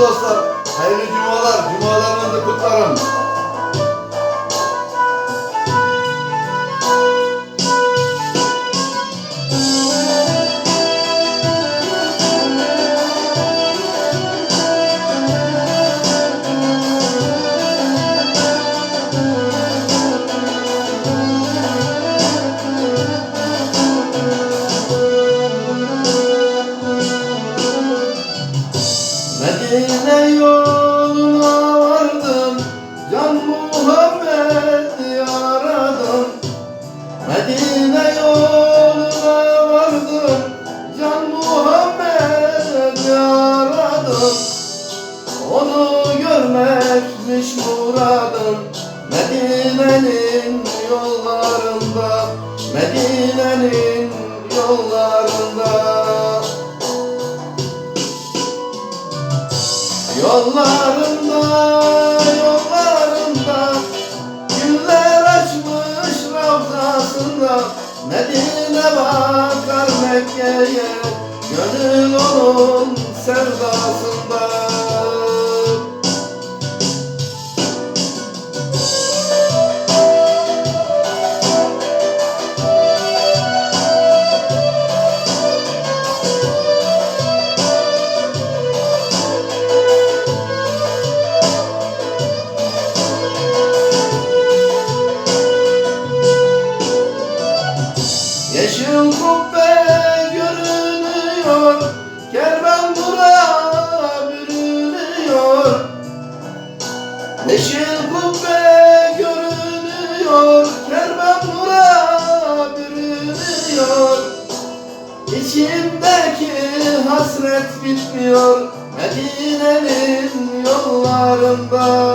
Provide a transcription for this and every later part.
Dostlar, hayırlı cumalar, cumalarınızı kutlarım. Muradım, Medine'nin yollarında, Medine'nin yollarında. Yollarında, yollarında Güller açmış ravzasında Medine bakar Mekke'ye Gönül onun sevdasında görünüyor Kervan durağı bürünüyor. Yeşil görünüyor Kervan durağı bürünüyor. İçimdeki hasret bitmiyor Medine'nin yollarında.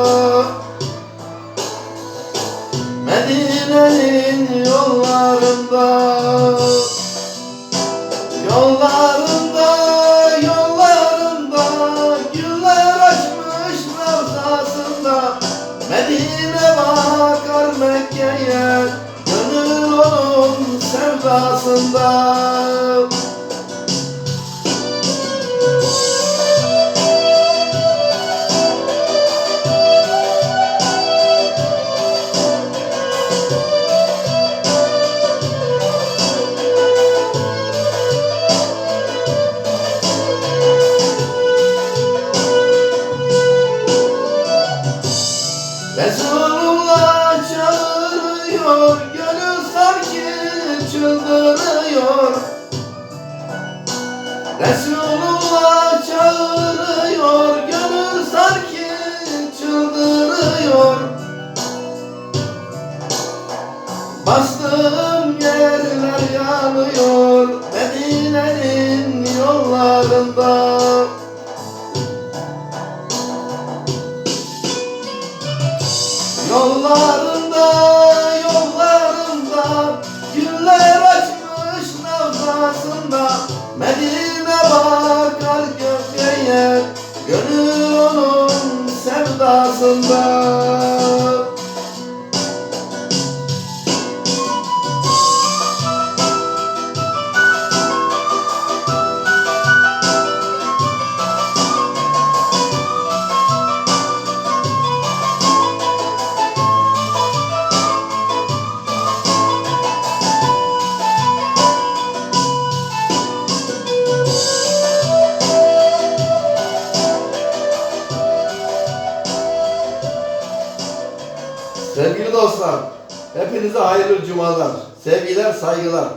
Medine'nin Yollarında, Gönül onun sevdasında çıldırıyor. Resulullah çağırıyor, gönül sanki çıldırıyor. Bastığım yerler yanıyor, Medine'nin yollarında. Yollarında, sevdasında Sevgili dostlar, hepinize hayırlı cumalar, sevgiler, saygılar.